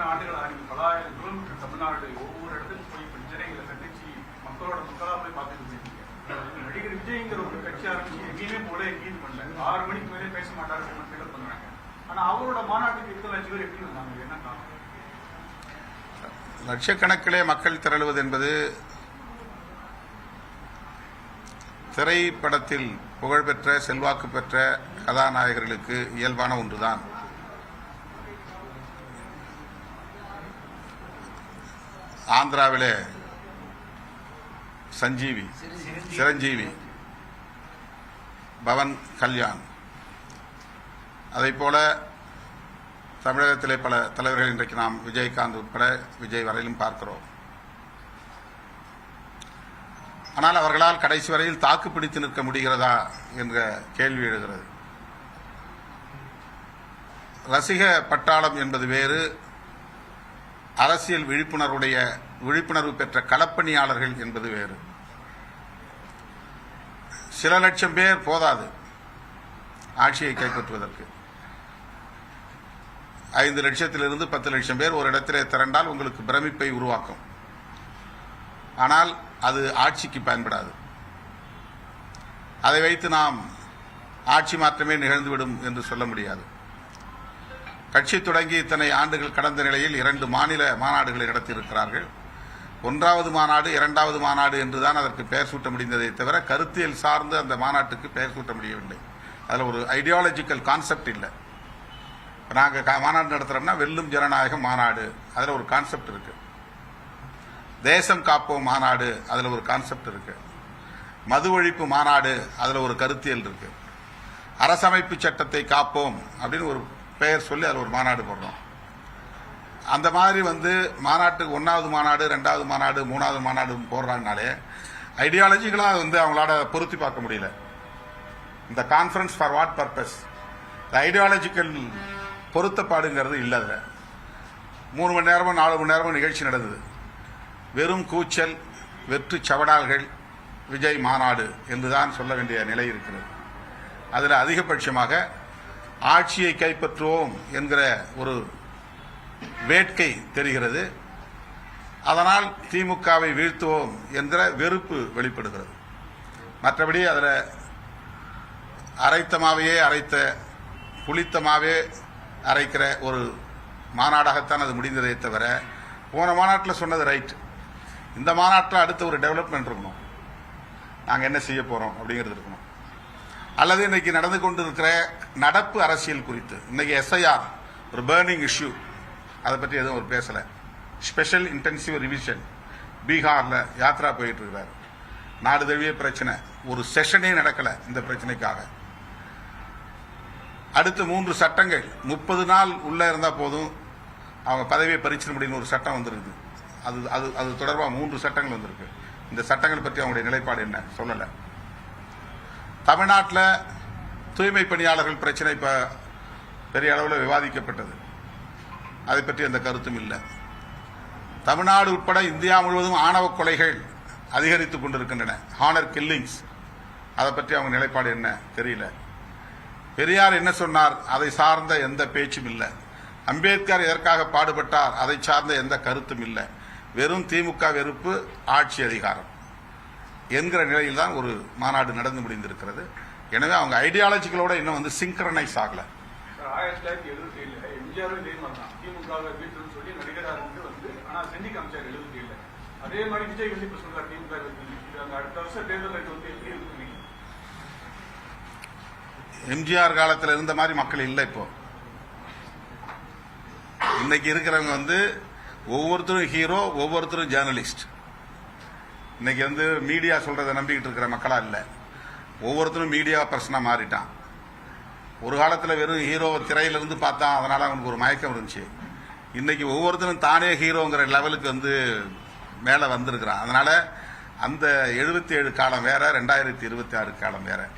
எத்தனை ஆண்டுகள் ஆகி பலாயிரம் கிலோமீட்டர் தமிழ்நாடு ஒவ்வொரு இடத்துக்கும் போய் பிரச்சனைகளை சந்திச்சு மக்களோட மக்களா போய் பார்த்துட்டு போயிருக்கீங்க நடிகர் விஜய்ங்கிற ஒரு கட்சி ஆரம்பிச்சு எங்கேயுமே போல எங்கேயும் பண்ணல. ஆறு மணிக்கு மேலே பேச மாட்டாரு மக்கள் பண்றாங்க ஆனா அவரோட மாநாட்டுக்கு இத்தனை லட்சம் பேர் எப்படி வந்தாங்க? என்ன காரணம்? லட்சக்கணக்கிலே மக்கள் திரளுவது என்பது திரைப்படத்தில் புகழ்பெற்ற செல்வாக்கு பெற்ற கதாநாயகர்களுக்கு இயல்பான ஒன்றுதான். ஆந்திராவிலே சஞ்சீவி சிரஞ்சீவி பவன் கல்யாண். அதை போல தமிழகத்திலே பல தலைவர்கள் இன்றைக்கு நாம் விஜயகாந்த் உட்பட விஜய் வரையிலும் பார்க்கிறோம். ஆனால் அவர்களால் கடைசி வரையில் தாக்கு பிடித்து நிற்க முடிகிறதா என்ற கேள்வி எழுகிறது. ரசிக பட்டாளம் என்பது வேறு அரசியல் விழிப்புணர்வுடைய விழிப்புணர்வு பெற்ற களப்பணியாளர்கள் என்பது வேறு. சில லட்சம் பேர் போதாது ஆட்சியை கைப்பற்றுவதற்கு. ஐந்து லட்சத்திலிருந்து பத்து லட்சம் பேர் ஒரு இடத்திலே திரண்டால் உங்களுக்கு பிரமிப்பை உருவாக்கும். ஆனால் அது ஆட்சிக்கு பயன்படாது. அதை வைத்து நாம் ஆட்சி மாற்றமே நிகழ்ந்துவிடும் என்று சொல்ல முடியாது. கட்சி தொடங்கி இத்தனை ஆண்டுகள் கடந்த நிலையில் இரண்டு மாநில மாநாடுகளை நடத்தியிருக்கிறார்கள். ஒன்றாவது மாநாடு இரண்டாவது மாநாடு என்றுதான் அதற்கு பெயர் சூட்ட முடிந்ததை தவிர கருத்தியல் சார்ந்து அந்த மாநாட்டுக்கு பெயர் சூட்ட முடியவில்லை. அதில் ஒரு ஐடியாலஜிக்கல் கான்செப்ட் இல்லை. நாங்கள் மாநாடு நடத்துகிறோம்னா வெல்லும் ஜனநாயகம் மாநாடு. அதில் ஒரு கான்செப்ட் இருக்கு. தேசம் காப்போம் மாநாடு அதில் ஒரு கான்செப்ட் இருக்கு. மது ஒழிப்பு மாநாடு அதில் ஒரு கருத்தியல் இருக்கு. அரசமைப்பு சட்டத்தை காப்போம் அப்படின்னு ஒரு பெயர் சொல்லி அதில் ஒரு மாநாடு போடுறோம். அந்த மாதிரி வந்து மாநாட்டுக்கு ஒன்றாவது மாநாடு ரெண்டாவது மாநாடு மூணாவது மாநாடு போடுறாங்கனாலே ஐடியாலஜிக்கலாக வந்து அவங்களால பொருத்தி பார்க்க முடியல. இந்த கான்ஃபரன்ஸ் ஃபார் வாட் பர்பஸ் இந்த ஐடியாலஜிக்கல் பொருத்தப்பாடுங்கிறது இல்லை அதில். மூணு மணி நேரமோ நாலு மணி நேரமோ நிகழ்ச்சி நடந்தது. வெறும் கூச்சல் வெற்று சவடால்கள் விஜய் மாநாடு என்றுதான் சொல்ல வேண்டிய நிலை இருக்கிறது. அதில் அதிகபட்சமாக ஆட்சியை கைப்பற்றுவோம் என்கிற ஒரு வேட்கை தெரிகிறது. அதனால் திமுகவை வீழ்த்துவோம் என்கிற வெறுப்பு வெளிப்படுகிறது. மற்றபடி அதில் அரைத்தமாவையே அரைத்த புளித்தமாவே அரைக்கிற ஒரு மாநாடாகத்தான் அது முடிந்ததே தவிர போன மாநாட்டில் சொன்னது ரைட். இந்த மாநாட்டில் அடுத்த ஒரு டெவலப்மெண்ட் இருக்கணும். நாங்கள் என்ன செய்ய போகிறோம் அப்படிங்கிறது இருக்கணும். அல்லது இன்னைக்கு நடந்து கொண்டிருக்கிற நடப்பு அரசியல் குறித்து இன்னைக்கு எஸ்ஐஆர் ஒரு பேர்னிங் இஷ்யூ அதை பற்றி எதுவும் அவர் பேசலை. ஸ்பெஷல் இன்டென்சிவ் ரிவிஷன் பீகாரில் யாத்ரா போயிட்டு இருக்கிறார் நாடு தழுவிய பிரச்சனை ஒரு செஷனே நடக்கலை இந்த பிரச்சனைக்காக. அடுத்து மூன்று சட்டங்கள் முப்பது நாள் உள்ள இருந்தால் போதும் அவங்க பதவியை பறிச்சிட முடியும்னு ஒரு சட்டம் வந்திருக்கு. அது அது அது தொடர்பாக மூன்று சட்டங்கள் வந்திருக்கு. இந்த சட்டங்கள் பற்றி அவங்களுடைய நிலைப்பாடு என்ன? சொல்லலை. தமிழ்நாட்டில் தூய்மை பணியாளர்கள் பிரச்சனை இப்போ பெரிய அளவில் விவாதிக்கப்பட்டது. அதை பற்றி எந்த கருத்தும் இல்லை. தமிழ்நாடு உட்பட இந்தியா முழுவதும் ஆணவ கொலைகள் அதிகரித்துக் கொண்டிருக்கின்றன. ஹானர் கில்லிங்ஸ் அதை பற்றி அவங்க நிலைப்பாடு என்ன தெரியல. பெரியார் என்ன சொன்னார்? அதை சார்ந்த எந்த பேச்சும் இல்லை. அம்பேத்கர் எதற்காக பாடுபட்டார்? அதை சார்ந்த எந்த கருத்தும் இல்லை. வெறும் திமுக வெறுப்பு ஆட்சி அதிகாரம். என்கிற நிலையில் தான் ஒரு மாநாடு நடந்து முடிந்திருக்கிறது. எனவே அவங்க ஐடியாலஜிகளோட இன்னும் வந்து சிங்க்ரனைஸ் ஆகல. ஆயிரத்தி தொள்ளாயிரத்தி எழுபத்தி ஏழுல எம்ஜிஆரும் இதே மாதிரி தான் திமுகவை வீட்டுன்னு சொல்லி நடிகரா இருந்து வந்து ஆனா செஞ்சு காமிச்சார் எழுபத்தி ஏழுல. அதே மாதிரி விஜய் வந்து இப்ப சொல்றாரு திமுக அடுத்த வருஷம் தேர்தல் இது வந்து எப்படி எம்ஜிஆர் காலத்தில் இருந்த மாதிரி மக்கள் இல்லை இப்போ. இன்னைக்கு இருக்கிறவங்க வந்து ஒவ்வொருத்தரும் ஹீரோ ஒவ்வொருத்தரும் ஜேர்னலிஸ்ட் இன்னைக்கு வந்து மீடியா சொல்றதை நம்பிக்கிட்டு இருக்கிற மக்களா இல்லை. ஒவ்வொருத்தரும் மீடியா பிரச்சனை மாறிட்டான். ஒரு காலத்தில் வெறும் ஹீரோவை திரையிலிருந்து பார்த்தா அதனால அவனுக்கு ஒரு மயக்கம் இருந்துச்சு. இன்னைக்கு ஒவ்வொருத்தரும் தானே ஹீரோங்கிற லெவலுக்கு வந்து மேலே வந்திருக்கிறான். அதனால அந்த எழுபத்தி ஏழு காலம் வேற ரெண்டாயிரத்தி இருபத்தி ஆறு காலம் வேற.